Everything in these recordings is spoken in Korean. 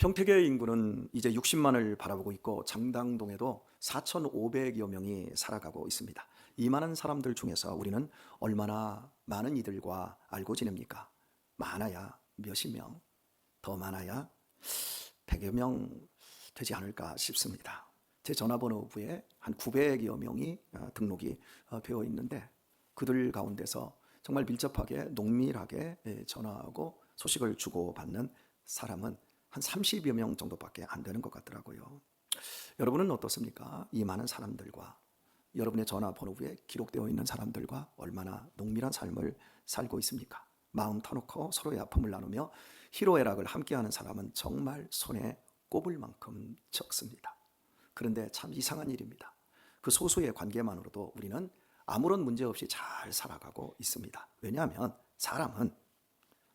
평택의 인구는 이제 60만을 바라보고 있고 장당동에도 4,500여 명이 살아가고 있습니다. 이 많은 사람들 중에서 우리는 얼마나 많은 이들과 알고 지냅니까? 많아야 몇십 명, 더 많아야 100여 명 되지 않을까 싶습니다. 제 전화번호부에 한 900여 명이 어, 등록이 어, 되어 있는데 그들 가운데서 정말 밀접하게 농밀하게 예, 전화하고 소식을 주고받는 사람은 한 30여 명 정도밖에 안 되는 것 같더라고요. 여러분은 어떻습니까? 이 많은 사람들과 여러분의 전화번호부에 기록되어 있는 사람들과 얼마나 농밀한 삶을 살고 있습니까? 마음 터놓고 서로의 아픔을 나누며 희로애락을 함께하는 사람은 정말 손에 꼽을 만큼 적습니다. 그런데 참 이상한 일입니다. 그 소수의 관계만으로도 우리는 아무런 문제 없이 잘 살아가고 있습니다. 왜냐하면 사람은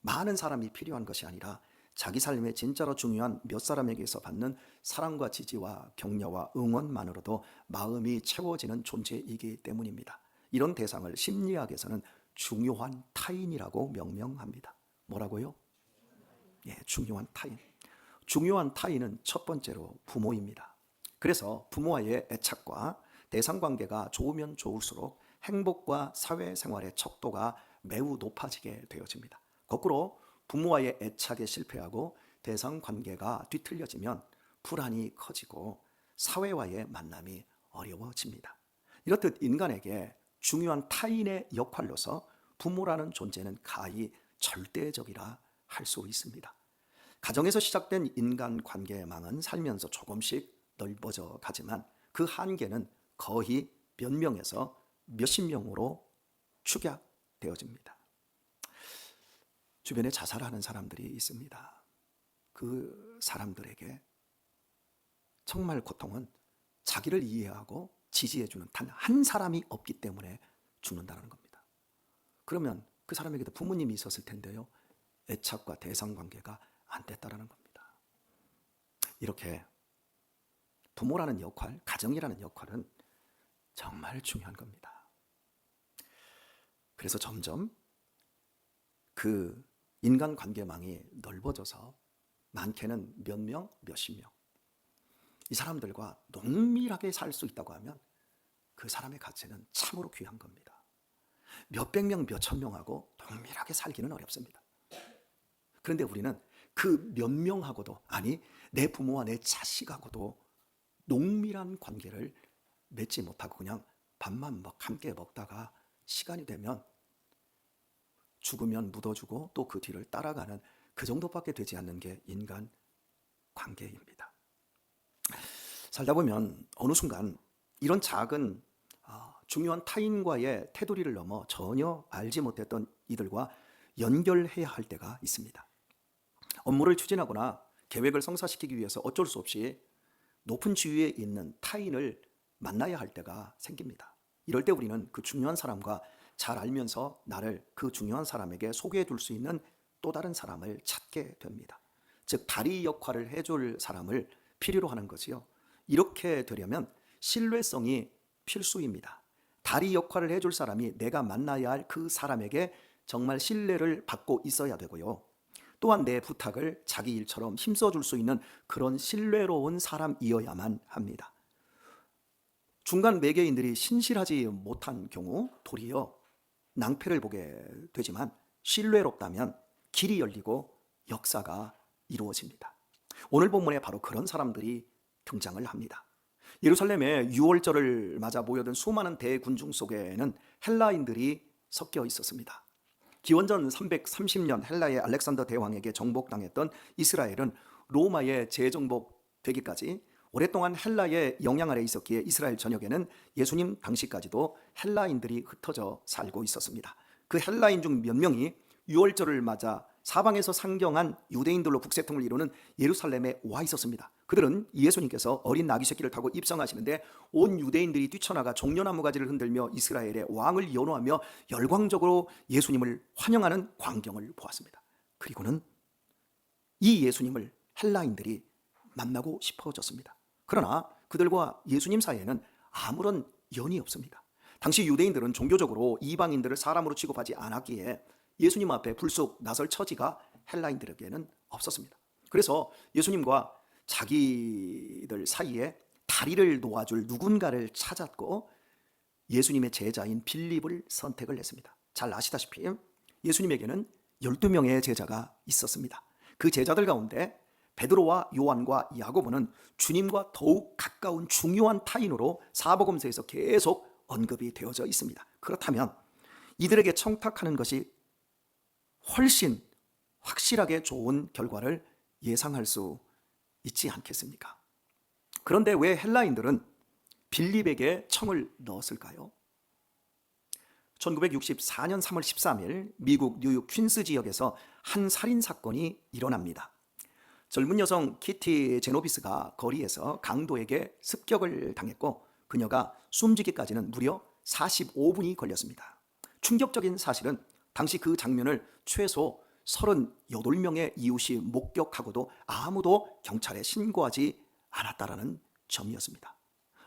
많은 사람이 필요한 것이 아니라 자기 삶에 진짜로 중요한 몇 사람에게서 받는 사랑과 지지와 격려와 응원만으로도 마음이 채워지는 존재이기 때문입니다. 이런 대상을 심리학에서는 중요한 타인이라고 명명합니다. 뭐라고요? 예, 중요한 타인. 중요한 타인은 첫 번째로 부모입니다. 그래서 부모와의 애착과 대상 관계가 좋으면 좋을수록 행복과 사회생활의 척도가 매우 높아지게 되어집니다. 거꾸로 부모와의 애착에 실패하고 대상 관계가 뒤틀려지면 불안이 커지고 사회와의 만남이 어려워집니다. 이렇듯 인간에게 중요한 타인의 역할로서 부모라는 존재는 가히 절대적이라 할 수 있습니다. 가정에서 시작된 인간 관계망은 살면서 조금씩 넓어져 가지만 그 한계는 거의 몇 명에서 몇십 명으로 축약되어집니다. 주변에 자살하는 사람들이 있습니다. 그 사람들에게 정말 고통은 자기를 이해하고 지지해주는 단 한 사람이 없기 때문에 죽는다는 겁니다. 그러면 그 사람에게도 부모님이 있었을 텐데요. 애착과 대상 관계가 안 됐다라는 겁니다. 이렇게 부모라는 역할, 가정이라는 역할은 정말 중요한 겁니다. 그래서 점점 그 인간 관계망이 넓어져서 많게는 몇 명, 몇십 명. 이 사람들과 농밀하게 살 수 있다고 하면 그 사람의 가치는 참으로 귀한 겁니다. 몇백 명, 몇천 명하고 농밀하게 살기는 어렵습니다. 그런데 우리는 그 몇 명하고도, 아니, 내 부모와 내 자식하고도 농밀한 관계를 맺지 못하고 그냥 밥만 먹, 함께 먹다가 시간이 되면 죽으면 묻어주고 또 그 뒤를 따라가는 그 정도밖에 되지 않는 게 인간 관계입니다. 살다 보면 어느 순간 이런 작은 아, 중요한 타인과의 테두리를 넘어 전혀 알지 못했던 이들과 연결해야 할 때가 있습니다. 업무를 추진하거나 계획을 성사시키기 위해서 어쩔 수 없이 높은 지위에 있는 타인을 만나야 할 때가 생깁니다. 이럴 때 우리는 그 중요한 사람과 잘 알면서 나를 그 중요한 사람에게 소개해 줄수 있는 또 다른 사람을 찾게 됩니다. 즉 다리 역할을 해줄 사람을 필요로 하는 거지요. 이렇게 되려면 신뢰성이 필수입니다. 다리 역할을 해줄 사람이 내가 만나야 할 그 사람에게 정말 신뢰를 받고 있어야 되고요. 또한 내 부탁을 자기 일처럼 힘써줄 수 있는 그런 신뢰로운 사람이어야만 합니다. 중간 매개인들이 신실하지 못한 경우 도리어 낭패를 보게 되지만 신뢰롭다면 길이 열리고 역사가 이루어집니다. 오늘 본문에 바로 그런 사람들이 등장을 합니다. 예루살렘에 6월절을 맞아 모여든 수많은 대군중 속에는 헬라인들이 섞여 있었습니다. 기원전 330년 헬라의 알렉산더 대왕에게 정복당했던 이스라엘은 로마의 재정복되기까지 오랫동안 헬라의 영향 아래 있었기에 이스라엘 전역에는 예수님 당시까지도 헬라인들이 흩어져 살고 있었습니다. 그 헬라인 중 몇 명이 유월절을 맞아 사방에서 상경한 유대인들로 북새통을 이루는 예루살렘에 와 있었습니다. 그들은 예수님께서 어린 나귀 새끼를 타고 입성하시는데 온 유대인들이 뛰쳐나가 종려나무 가지를 흔들며 이스라엘의 왕을 연호하며 열광적으로 예수님을 환영하는 광경을 보았습니다. 그리고는 이 예수님을 헬라인들이 만나고 싶어졌습니다. 그러나 그들과 예수님 사이에는 아무런 연이 없습니다. 당시 유대인들은 종교적으로 이방인들을 사람으로 취급하지 않았기에 예수님 앞에 불쑥 나설 처지가 헬라인들에게는 없었습니다. 그래서 예수님과 자기들 사이에 다리를 놓아줄 누군가를 찾았고 예수님의 제자인 빌립을 선택을 했습니다. 잘 아시다시피 예수님에게는 12명의 제자가 있었습니다. 그 제자들 가운데 베드로와 요한과 야고보는 주님과 더욱 가까운 중요한 타인으로 사복음서에서 계속 언급이 되어져 있습니다. 그렇다면 이들에게 청탁하는 것이 훨씬 확실하게 좋은 결과를 예상할 수 있지 않겠습니까? 그런데 왜 헬라인들은 빌립에게 청을 넣었을까요? 1964년 3월 13일 미국 뉴욕 퀸스 지역에서 한 살인 사건이 일어납니다. 젊은 여성 키티 제노비스가 거리에서 강도에게 습격을 당했고 그녀가 숨지기까지는 무려 45분이 걸렸습니다. 충격적인 사실은 당시 그 장면을 최소 38명의 이웃이 목격하고도 아무도 경찰에 신고하지 않았다라는 점이었습니다.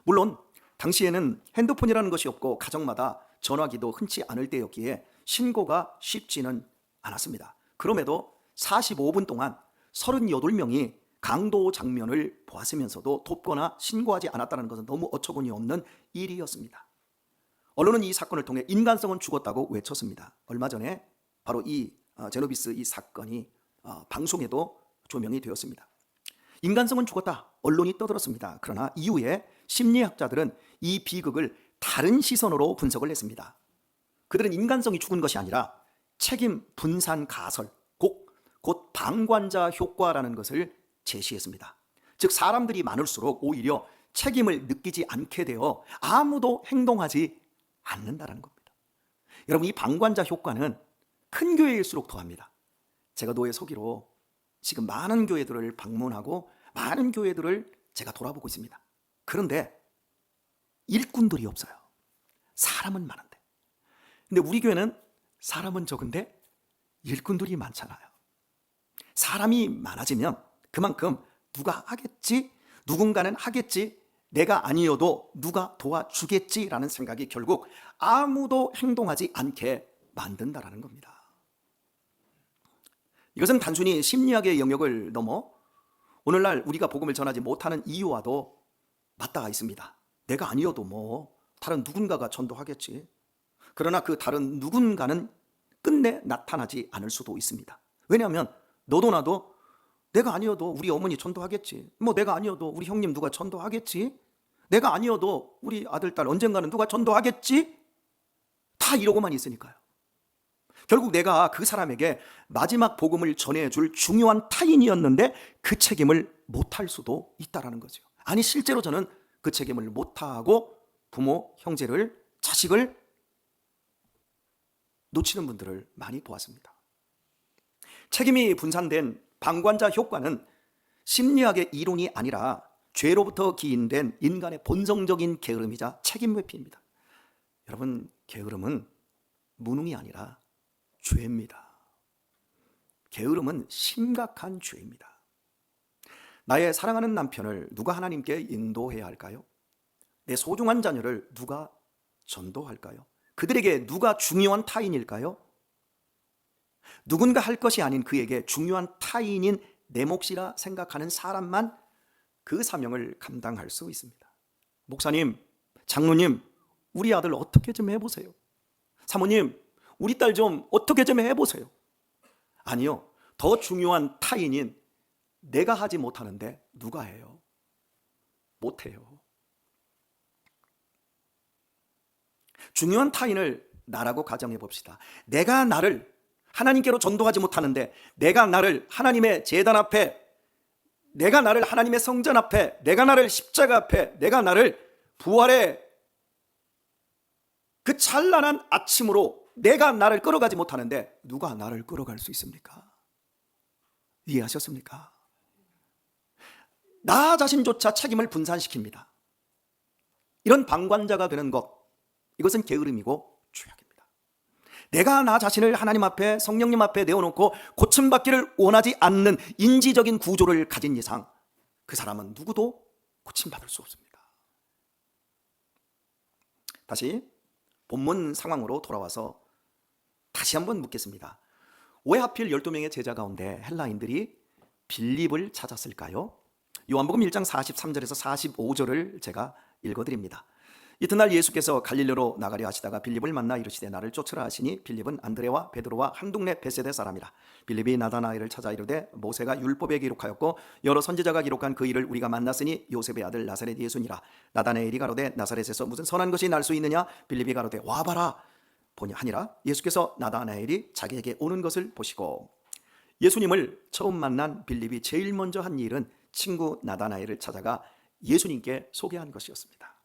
물론 당시에는 핸드폰이라는 것이 없고 가정마다 전화기도 흔치 않을 때였기에 신고가 쉽지는 않았습니다. 그럼에도 45분 동안 38명이 강도 장면을 보았으면서도 돕거나 신고하지 않았다는 것은 너무 어처구니 없는 일이었습니다. 언론은 이 사건을 통해 인간성은 죽었다고 외쳤습니다. 얼마 전에 바로 이 어, 제노비스 이 사건이 어, 방송에도 조명이 되었습니다. 인간성은 죽었다. 언론이 떠들었습니다. 그러나 이후에 심리학자들은 이 비극을 다른 시선으로 분석을 했습니다. 그들은 인간성이 죽은 것이 아니라 책임 분산 가설, 곧, 곧 방관자 효과라는 것을 제시했습니다. 즉, 사람들이 많을수록 오히려 책임을 느끼지 않게 되어 아무도 행동하지 않는다는 겁니다. 여러분, 이 방관자 효과는 큰 교회일수록 더합니다. 제가 노예 소기로 지금 많은 교회들을 방문하고 많은 교회들을 제가 돌아보고 있습니다. 그런데 일꾼들이 없어요. 사람은 많은데. 근데 우리 교회는 사람은 적은데 일꾼들이 많잖아요. 사람이 많아지면 그만큼 누가 하겠지? 누군가는 하겠지? 내가 아니어도 누가 도와주겠지라는 생각이 결국 아무도 행동하지 않게 만든다라는 겁니다. 이것은 단순히 심리학의 영역을 넘어 오늘날 우리가 복음을 전하지 못하는 이유와도 맞닿아 있습니다. 내가 아니어도 뭐 다른 누군가가 전도하겠지. 그러나 그 다른 누군가는 끝내 나타나지 않을 수도 있습니다. 왜냐하면 너도 나도 내가 아니어도 우리 어머니 전도하겠지. 뭐 내가 아니어도 우리 형님 누가 전도하겠지. 내가 아니어도 우리 아들, 딸 언젠가는 누가 전도하겠지. 다 이러고만 있으니까요. 결국 내가 그 사람에게 마지막 복음을 전해줄 중요한 타인이었는데 그 책임을 못할 수도 있다라는 거죠. 아니 실제로 저는 그 책임을 못하고 부모, 형제를, 자식을 놓치는 분들을 많이 보았습니다. 책임이 분산된 방관자 효과는 심리학의 이론이 아니라 죄로부터 기인된 인간의 본성적인 게으름이자 책임 회피입니다. 여러분, 게으름은 무능이 아니라 죄입니다. 게으름은 심각한 죄입니다. 나의 사랑하는 남편을 누가 하나님께 인도해야 할까요? 내 소중한 자녀를 누가 전도할까요? 그들에게 누가 중요한 타인일까요? 누군가 할 것이 아닌 그에게 중요한 타인인 내 몫이라 생각하는 사람만 그 사명을 감당할 수 있습니다. 목사님, 장로님, 우리 아들 어떻게 좀 해보세요. 사모님, 우리 딸 좀 어떻게 좀 해보세요. 아니요. 더 중요한 타인인 내가 하지 못하는데 누가 해요? 못해요. 중요한 타인을 나라고 가정해 봅시다. 내가 나를 하나님께로 전도하지 못하는데 내가 나를 하나님의 재단 앞에 내가 나를 하나님의 성전 앞에 내가 나를 십자가 앞에 내가 나를 부활의 그 찬란한 아침으로 내가 나를 끌어가지 못하는데 누가 나를 끌어갈 수 있습니까? 이해하셨습니까? 나 자신조차 책임을 분산시킵니다. 이런 방관자가 되는 것, 이것은 게으름이고 죄악입니다. 내가 나 자신을 하나님 앞에 성령님 앞에 내어놓고 고침받기를 원하지 않는 인지적인 구조를 가진 이상 그 사람은 누구도 고침받을 수 없습니다. 다시 본문 상황으로 돌아와서 다시 한번 묻겠습니다. 왜 하필 12명의 제자 가운데 헬라인들이 빌립을 찾았을까요? 요한복음 1장 43절에서 45절을 제가 읽어드립니다. 이튿날 예수께서 갈릴리로 나가려 하시다가 빌립을 만나 이르시되 나를 쫓으라 하시니 빌립은 안드레와 베드로와 한 동네 베세대 사람이라. 빌립이 나다나엘을 찾아 이르되 모세가 율법에 기록하였고 여러 선지자가 기록한 그 일을 우리가 만났으니 요셉의 아들 나사렛 예수니라. 나다나엘이 가로되 나사렛에서 무슨 선한 것이 날 수 있느냐? 빌립이 가로되 와 봐라. 보니 하니라. 예수께서 나다나엘이 자기에게 오는 것을 보시고 예수님을 처음 만난 빌립이 제일 먼저 한 일은 친구 나다나엘을 찾아가 예수님께 소개한 것이었습니다.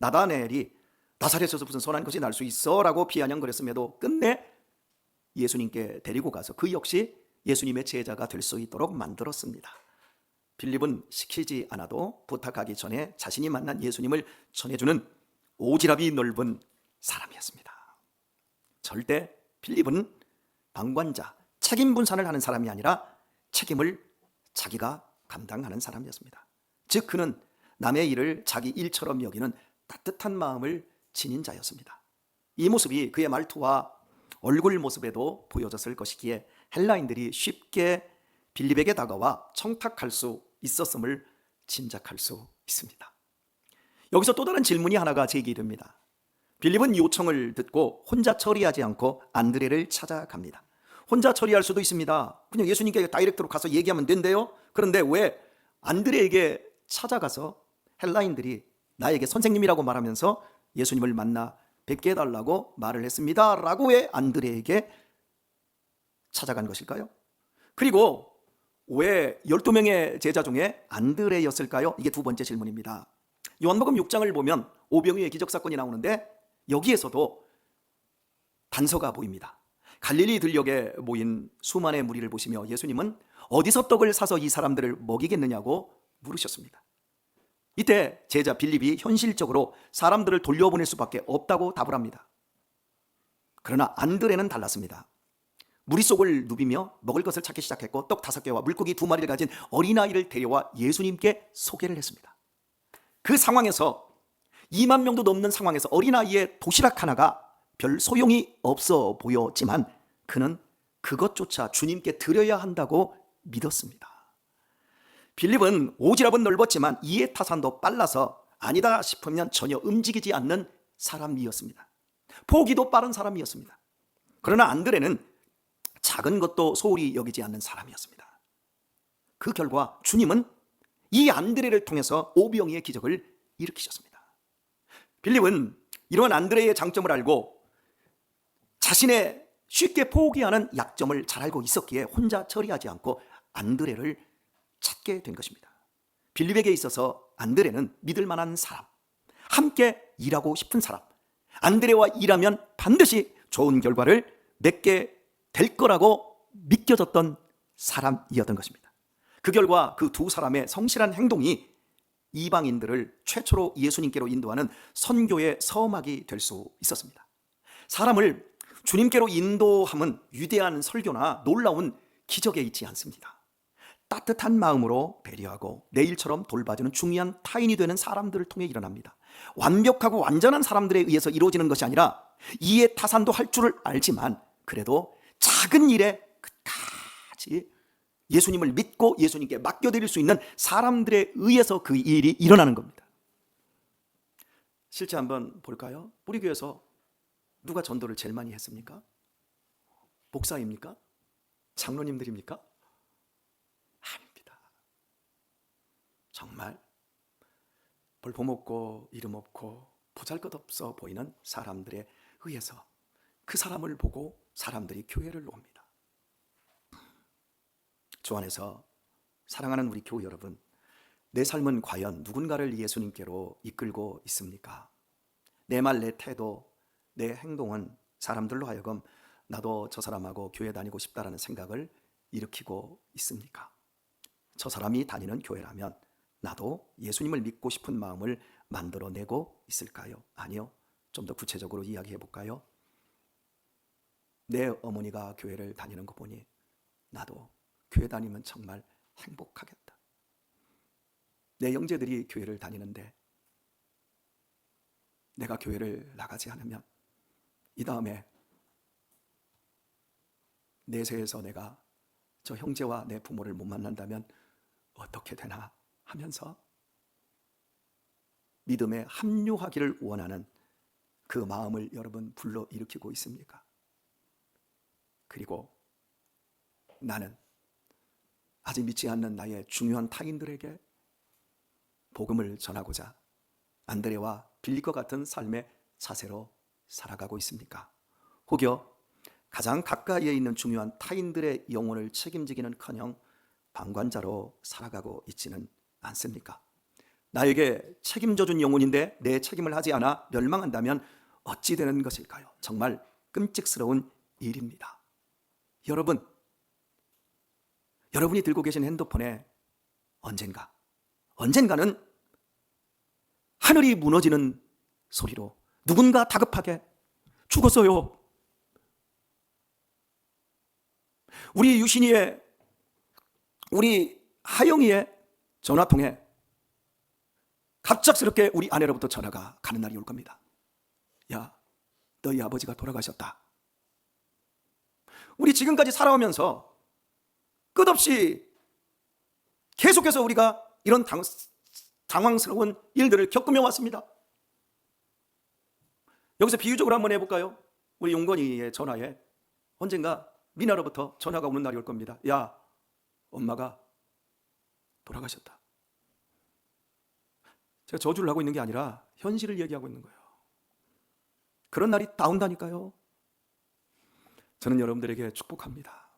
나다나엘이 나사렛에서 무슨 선한 것이 날 수 있어라고 비아냥거렸음에도 끝내 예수님께 데리고 가서 그 역시 예수님의 제자가 될 수 있도록 만들었습니다. 빌립은 시키지 않아도 부탁하기 전에 자신이 만난 예수님을 전해주는 오지랖이 넓은 사람이었습니다. 절대 필립은 방관자, 책임 분산을 하는 사람이 아니라 책임을 자기가 감당하는 사람이었습니다. 즉 그는 남의 일을 자기 일처럼 여기는 따뜻한 마음을 지닌 자였습니다. 이 모습이 그의 말투와 얼굴 모습에도 보여졌을 것이기에 헬라인들이 쉽게 빌립에게 다가와 청탁할 수 있었음을 짐작할 수 있습니다. 여기서 또 다른 질문이 하나가 제기됩니다. 빌립은 요청을 듣고 혼자 처리하지 않고 안드레를 찾아갑니다. 혼자 처리할 수도 있습니다. 그냥 예수님께 다이렉트로 가서 얘기하면 된대요. 그런데 왜 안드레에게 찾아가서 헬라인들이 나에게 선생님이라고 말하면서 예수님을 만나 뵙게 해달라고 말을 했습니다. 라고 왜 안드레에게 찾아간 것일까요? 그리고 왜 12명의 제자 중에 안드레였을까요? 이게 두 번째 질문입니다. 요한복음 6장을 보면 오병이의 기적 사건이 나오는데 여기에서도 단서가 보입니다. 갈릴리 들녘에 모인 수만의 무리를 보시며 예수님은 어디서 떡을 사서 이 사람들을 먹이겠느냐고 물으셨습니다. 이때 제자 빌립이 현실적으로 사람들을 돌려보낼 수밖에 없다고 답을 합니다. 그러나 안드레는 달랐습니다. 무리 속을 누비며 먹을 것을 찾기 시작했고 떡 다섯 개와 물고기 두 마리를 가진 어린아이를 데려와 예수님께 소개를 했습니다. 그 상황에서 2만 명도 넘는 상황에서 어린아이의 도시락 하나가 별 소용이 없어 보였지만 그는 그것조차 주님께 드려야 한다고 믿었습니다. 빌립은 오지랖은 넓었지만 이해 타산도 빨라서 아니다 싶으면 전혀 움직이지 않는 사람이었습니다. 포기도 빠른 사람이었습니다. 그러나 안드레는 작은 것도 소홀히 여기지 않는 사람이었습니다. 그 결과 주님은 이 안드레를 통해서 오병이의 기적을 일으키셨습니다. 빌립은 이러한 안드레의 장점을 알고 자신의 쉽게 포기하는 약점을 잘 알고 있었기에 혼자 처리하지 않고 안드레를 찾게 된 것입니다. 빌립에게 있어서 안드레는 믿을 만한 사람, 함께 일하고 싶은 사람, 안드레와 일하면 반드시 좋은 결과를 맺게 될 거라고 믿겨졌던 사람이었던 것입니다. 그 결과 그 두 사람의 성실한 행동이 이방인들을 최초로 예수님께로 인도하는 선교의 서막이 될 수 있었습니다. 사람을 주님께로 인도함은 위대한 설교나 놀라운 기적에 있지 않습니다. 따뜻한 마음으로 배려하고 내 일처럼 돌봐주는 중요한 타인이 되는 사람들을 통해 일어납니다. 완벽하고 완전한 사람들에 의해서 이루어지는 것이 아니라 이해 타산도 할 줄을 알지만 그래도 작은 일에 끝까지 예수님을 믿고 예수님께 맡겨드릴 수 있는 사람들에 의해서 그 일이 일어나는 겁니다. 실제 한번 볼까요? 우리 교회에서 누가 전도를 제일 많이 했습니까? 목사입니까? 장로님들입니까? 아닙니다. 정말 볼품없고 이름 없고 보잘것없어 보이는 사람들에 의해서 그 사람을 보고 사람들이 교회를 옵니다. 주 안에서 사랑하는 우리 교우 여러분, 내 삶은 과연 누군가를 예수님께로 이끌고 있습니까? 내 말, 내 태도, 내 행동은 사람들로 하여금 나도 저 사람하고 교회 다니고 싶다라는 생각을 일으키고 있습니까? 저 사람이 다니는 교회라면 나도 예수님을 믿고 싶은 마음을 만들어내고 있을까요? 아니요. 좀 더 구체적으로 이야기해 볼까요? 내 어머니가 교회를 다니는 거 보니 나도 교회 다니면 정말 행복하겠다. 내 형제들이 교회를 다니는데 내가 교회를 나가지 않으면 이 다음에 내세에서 내가 저 형제와 내 부모를 못 만난다면 어떻게 되나 하면서 믿음에 합류하기를 원하는 그 마음을 여러분 불러 일으키고 있습니까? 그리고 나는 아직 믿지 않는 나의 중요한 타인들에게 복음을 전하고자 안드레와 빌립과 같은 삶의 자세로 살아가고 있습니까? 혹여 가장 가까이에 있는 중요한 타인들의 영혼을 책임지기는커녕 방관자로 살아가고 있지는 않습니까? 나에게 책임져 준 영혼인데 내 책임을 하지 않아 멸망한다면 어찌 되는 것일까요? 정말 끔찍스러운 일입니다. 여러분, 여러분이 들고 계신 핸드폰에 언젠가, 언젠가는 하늘이 무너지는 소리로 누군가 다급하게 죽었어요. 우리 유신이의, 우리 하영이의 전화통에 갑작스럽게 우리 아내로부터 전화가 가는 날이 올 겁니다. 야, 너희 아버지가 돌아가셨다. 우리 지금까지 살아오면서 끝없이 계속해서 우리가 이런 당, 당황스러운 일들을 겪으며 왔습니다. 여기서 비유적으로 한번 해볼까요? 우리 용건이의 전화에 언젠가 미나로부터 전화가 오는 날이 올 겁니다. 야, 엄마가 돌아가셨다. 제가 저주를 하고 있는 게 아니라 현실을 얘기하고 있는 거예요. 그런 날이 따온다니까요. 저는 여러분들에게 축복합니다.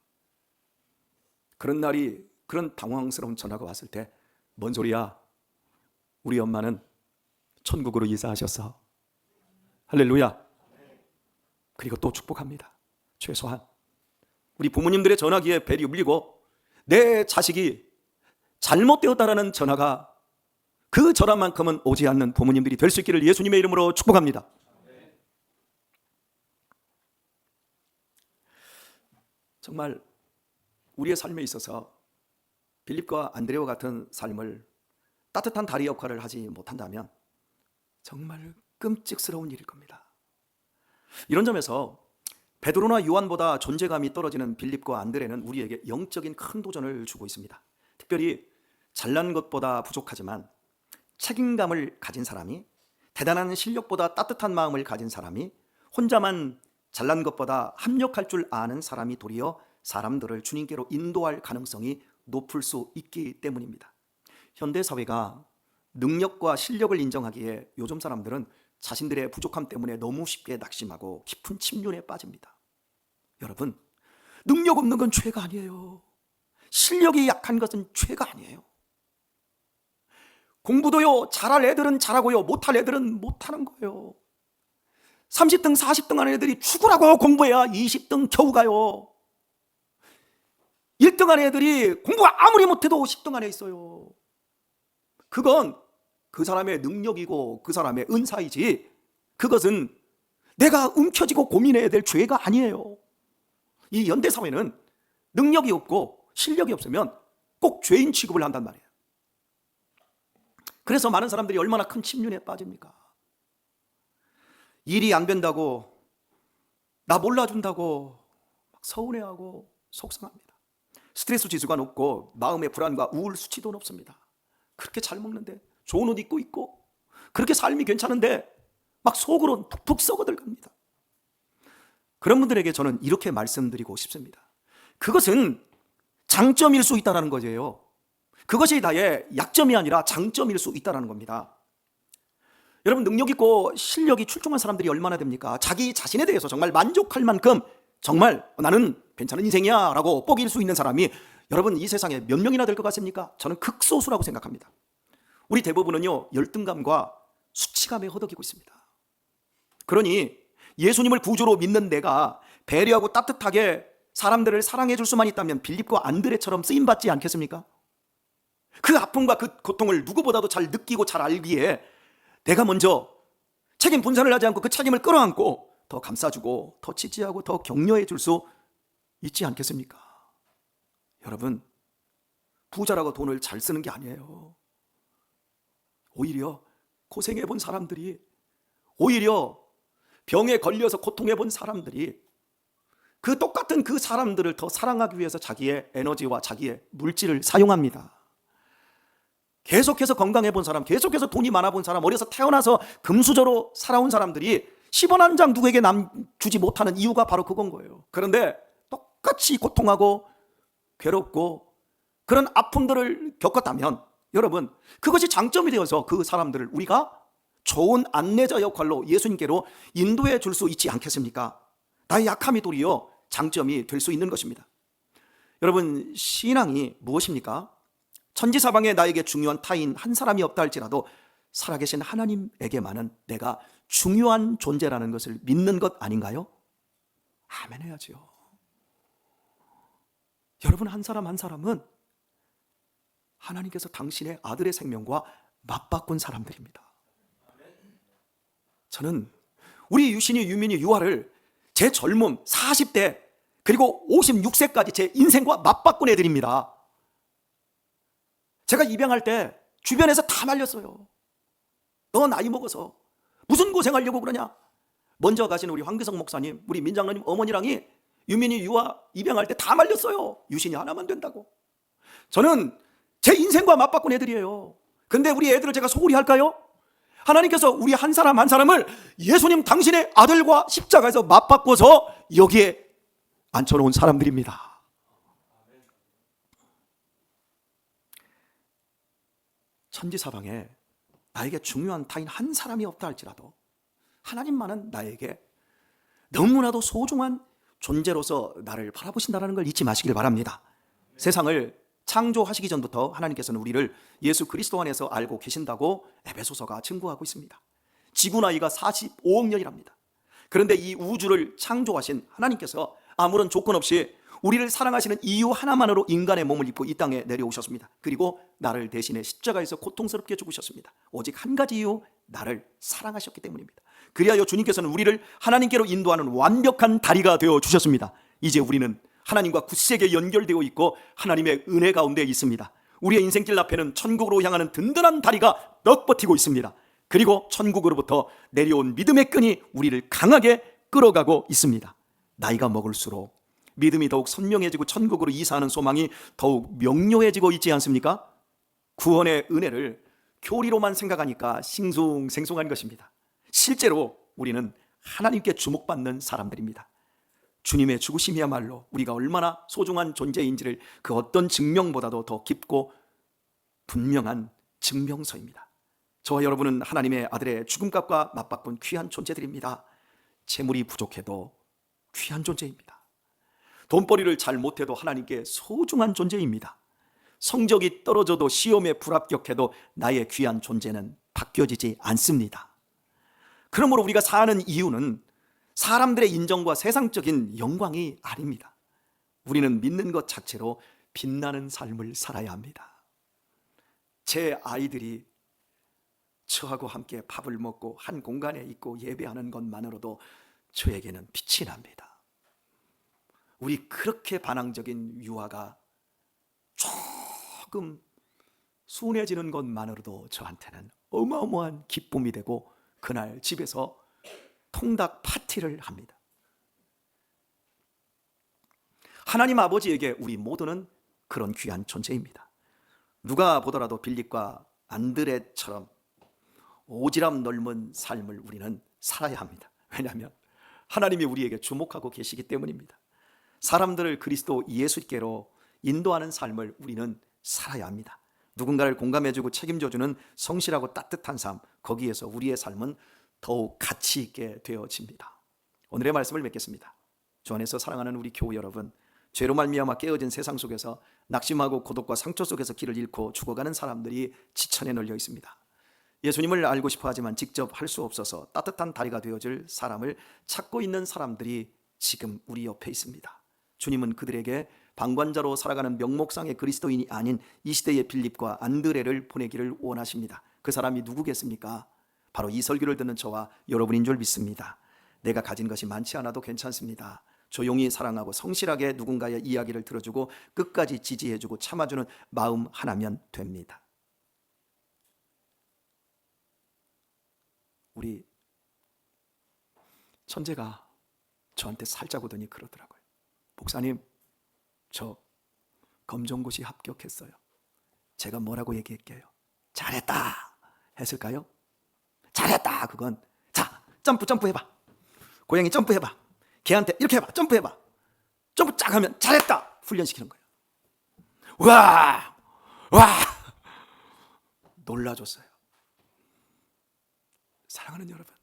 그런 날이 그런 당황스러운 전화가 왔을 때 뭔 소리야? 우리 엄마는 천국으로 이사하셨어. 할렐루야. 그리고 또 축복합니다. 최소한 우리 부모님들의 전화기에 벨이 울리고 내 자식이 잘못되었다라는 전화가 그 전화만큼은 오지 않는 부모님들이 될 수 있기를 예수님의 이름으로 축복합니다. 정말 우리의 삶에 있어서 빌립과 안드레와 같은 삶을 따뜻한 다리 역할을 하지 못한다면 정말 끔찍스러운 일일 겁니다. 이런 점에서 베드로나 요한보다 존재감이 떨어지는 빌립과 안드레는 우리에게 영적인 큰 도전을 주고 있습니다. 특별히 잘난 것보다 부족하지만 책임감을 가진 사람이 대단한 실력보다 따뜻한 마음을 가진 사람이 혼자만 잘난 것보다 합력할 줄 아는 사람이 도리어 사람들을 주님께로 인도할 가능성이 높을 수 있기 때문입니다. 현대 사회가 능력과 실력을 인정하기에 요즘 사람들은 자신들의 부족함 때문에 너무 쉽게 낙심하고 깊은 침륜에 빠집니다. 여러분, 능력 없는 건 죄가 아니에요. 실력이 약한 것은 죄가 아니에요. 공부도요, 잘할 애들은 잘하고요, 못할 애들은 못하는 거예요. 30등, 40등 하는 애들이 죽으라고 공부해야 20등 겨우 가요. 1등 하는 애들이 공부 아무리 못해도 10등 안에 있어요. 그건 그 사람의 능력이고 그 사람의 은사이지 그것은 내가 움켜쥐고 고민해야 될 죄가 아니에요. 이 현대 사회는 능력이 없고 실력이 없으면 꼭 죄인 취급을 한단 말이에요. 그래서 많은 사람들이 얼마나 큰 침륜에 빠집니까? 일이 안 된다고 나 몰라준다고 서운해하고 속상합니다. 스트레스 지수가 높고 마음의 불안과 우울 수치도 높습니다. 그렇게 잘 먹는데 좋은 옷 입고 있고 그렇게 삶이 괜찮은데 막 속으로 푹푹 썩어들 겁니다. 그런 분들에게 저는 이렇게 말씀드리고 싶습니다. 그것은 장점일 수 있다는 거예요. 그것이 나의 약점이 아니라 장점일 수 있다는 겁니다. 여러분 능력 있고 실력이 출중한 사람들이 얼마나 됩니까? 자기 자신에 대해서 정말 만족할 만큼 정말 나는 괜찮은 인생이야 라고 뻑일 수 있는 사람이 여러분 이 세상에 몇 명이나 될 것 같습니까? 저는 극소수라고 생각합니다. 우리 대부분은요 열등감과 수치감에 허덕이고 있습니다. 그러니 예수님을 구주로 믿는 내가 배려하고 따뜻하게 사람들을 사랑해 줄 수만 있다면 빌립과 안드레처럼 쓰임 받지 않겠습니까? 그 아픔과 그 고통을 누구보다도 잘 느끼고 잘 알기에 내가 먼저 책임 분산을 하지 않고 그 책임을 끌어안고 더 감싸주고 더 지지하고 더 격려해 줄 수 있지 않겠습니까? 여러분, 부자라고 돈을 잘 쓰는 게 아니에요. 오히려 고생해 본 사람들이 오히려 병에 걸려서 고통해 본 사람들이 그 똑같은 그 사람들을 더 사랑하기 위해서 자기의 에너지와 자기의 물질을 사용합니다. 계속해서 건강해 본 사람, 계속해서 돈이 많아 본 사람, 어려서 태어나서 금수저로 살아온 사람들이 10원 한 장 누구에게 남 주지 못하는 이유가 바로 그건 거예요. 그런데 똑같이 고통하고 괴롭고 그런 아픔들을 겪었다면 여러분 그것이 장점이 되어서 그 사람들을 우리가 좋은 안내자 역할로 예수님께로 인도해 줄 수 있지 않겠습니까? 나의 약함이 도리어 장점이 될 수 있는 것입니다. 여러분 신앙이 무엇입니까? 천지사방에 나에게 중요한 타인 한 사람이 없다 할지라도 살아계신 하나님에게만은 내가 중요한 존재라는 것을 믿는 것 아닌가요? 아멘 해야지요. 여러분 한 사람 한 사람은 하나님께서 당신의 아들의 생명과 맞바꾼 사람들입니다. 저는 우리 유신이 유민이 유아를 제 젊음 40대 그리고 56세까지 제 인생과 맞바꾼 애들입니다. 제가 입양할 때 주변에서 다 말렸어요. 너 나이 먹어서 무슨 고생하려고 그러냐? 먼저 가신 우리 황기성 목사님, 우리 민장로님 어머니랑이 유민이 유아 입양할 때 다 말렸어요. 유신이 하나만 된다고. 저는 제 인생과 맞바꾼 애들이에요. 근데 우리 애들을 제가 소홀히 할까요? 하나님께서 우리 한 사람 한 사람을 예수님 당신의 아들과 십자가에서 맞바꿔서 여기에 앉혀놓은 사람들입니다. 천지사방에 나에게 중요한 타인 한 사람이 없다 할지라도 하나님만은 나에게 너무나도 소중한 존재로서 나를 바라보신다는 걸 잊지 마시길 바랍니다. 세상을 창조하시기 전부터 하나님께서는 우리를 예수 그리스도 안에서 알고 계신다고 에베소서가 증거하고 있습니다. 지구 나이가 45억 년이랍니다. 그런데 이 우주를 창조하신 하나님께서 아무런 조건 없이 우리를 사랑하시는 이유 하나만으로 인간의 몸을 입고 이 땅에 내려오셨습니다. 그리고 나를 대신해 십자가에서 고통스럽게 죽으셨습니다. 오직 한 가지 이유, 나를 사랑하셨기 때문입니다. 그리하여 주님께서는 우리를 하나님께로 인도하는 완벽한 다리가 되어 주셨습니다. 이제 우리는 하나님과 굳세게 연결되어 있고 하나님의 은혜 가운데 있습니다. 우리의 인생길 앞에는 천국으로 향하는 든든한 다리가 떡 버티고 있습니다. 그리고 천국으로부터 내려온 믿음의 끈이 우리를 강하게 끌어가고 있습니다. 나이가 먹을수록 믿음이 더욱 선명해지고 천국으로 이사하는 소망이 더욱 명료해지고 있지 않습니까? 구원의 은혜를 교리로만 생각하니까 싱숭생숭한 것입니다. 실제로 우리는 하나님께 주목받는 사람들입니다. 주님의 죽으심이야말로 우리가 얼마나 소중한 존재인지를 그 어떤 증명보다도 더 깊고 분명한 증명서입니다. 저와 여러분은 하나님의 아들의 죽음값과 맞바꾼 귀한 존재들입니다. 재물이 부족해도 귀한 존재입니다. 돈벌이를 잘 못해도 하나님께 소중한 존재입니다. 성적이 떨어져도 시험에 불합격해도 나의 귀한 존재는 바뀌어지지 않습니다. 그러므로 우리가 사는 이유는 사람들의 인정과 세상적인 영광이 아닙니다. 우리는 믿는 것 자체로 빛나는 삶을 살아야 합니다. 제 아이들이 저하고 함께 밥을 먹고 한 공간에 있고 예배하는 것만으로도 저에게는 빛이 납니다. 우리 그렇게 반항적인 유아가 조금 순해지는 것만으로도 저한테는 어마어마한 기쁨이 되고 그날 집에서 통닭 파티를 합니다. 하나님 아버지에게 우리 모두는 그런 귀한 존재입니다. 누가 보더라도 빌립과 안드레처럼 오지랖 넓은 삶을 우리는 살아야 합니다. 왜냐하면 하나님이 우리에게 주목하고 계시기 때문입니다. 사람들을 그리스도 예수께로 인도하는 삶을 우리는 살아야 합니다. 누군가를 공감해주고 책임져주는 성실하고 따뜻한 삶, 거기에서 우리의 삶은 더욱 가치 있게 되어집니다. 오늘의 말씀을 맺겠습니다. 주 안에서 사랑하는 우리 교우 여러분, 죄로 말미암아 깨어진 세상 속에서 낙심하고 고독과 상처 속에서 길을 잃고 죽어가는 사람들이 지천에 널려 있습니다. 예수님을 알고 싶어 하지만 직접 할 수 없어서 따뜻한 다리가 되어줄 사람을 찾고 있는 사람들이 지금 우리 옆에 있습니다. 주님은 그들에게 방관자로 살아가는 명목상의 그리스도인이 아닌 이 시대의 빌립과 안드레를 보내기를 원하십니다. 그 사람이 누구겠습니까? 바로 이 설교를 듣는 저와 여러분인 줄 믿습니다. 내가 가진 것이 많지 않아도 괜찮습니다. 조용히 사랑하고 성실하게 누군가의 이야기를 들어주고 끝까지 지지해주고 참아주는 마음 하나면 됩니다. 우리 천재가 저한테 살짝 오더니 그러더라고요. 목사님, 저 검정고시 합격했어요. 제가 뭐라고 얘기할게요? 잘했다. 했을까요? 잘했다. 그건 자 점프 점프 해봐. 고양이 점프 해봐. 걔한테 이렇게 해봐. 점프 해봐. 점프 쫙 하면 잘했다. 훈련시키는 거예요. 와, 와, 놀라줬어요. 사랑하는 여러분,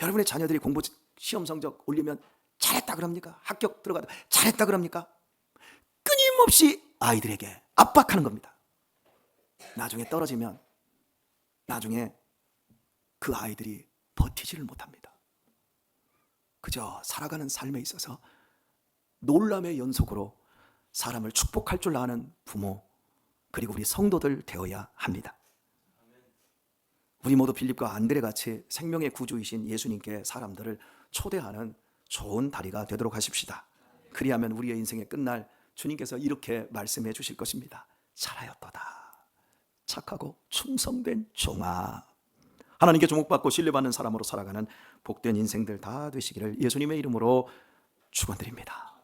여러분의 자녀들이 공부 시험 성적 올리면 잘했다 그럽니까? 합격 들어가도 잘했다 그럽니까? 끊임없이 아이들에게 압박하는 겁니다. 나중에 떨어지면 나중에 그 아이들이 버티지를 못합니다. 그저 살아가는 삶에 있어서 놀람의 연속으로 사람을 축복할 줄 아는 부모 그리고 우리 성도들 되어야 합니다. 우리 모두 빌립과 안드레 같이 생명의 구주이신 예수님께 사람들을 초대하는 좋은 다리가 되도록 하십시다. 그리하면 우리의 인생의 끝날 주님께서 이렇게 말씀해 주실 것입니다. 잘하였도다. 착하고 충성된 종아. 하나님께 주목받고 신뢰받는 사람으로 살아가는 복된 인생들 다 되시기를 예수님의 이름으로 축원드립니다.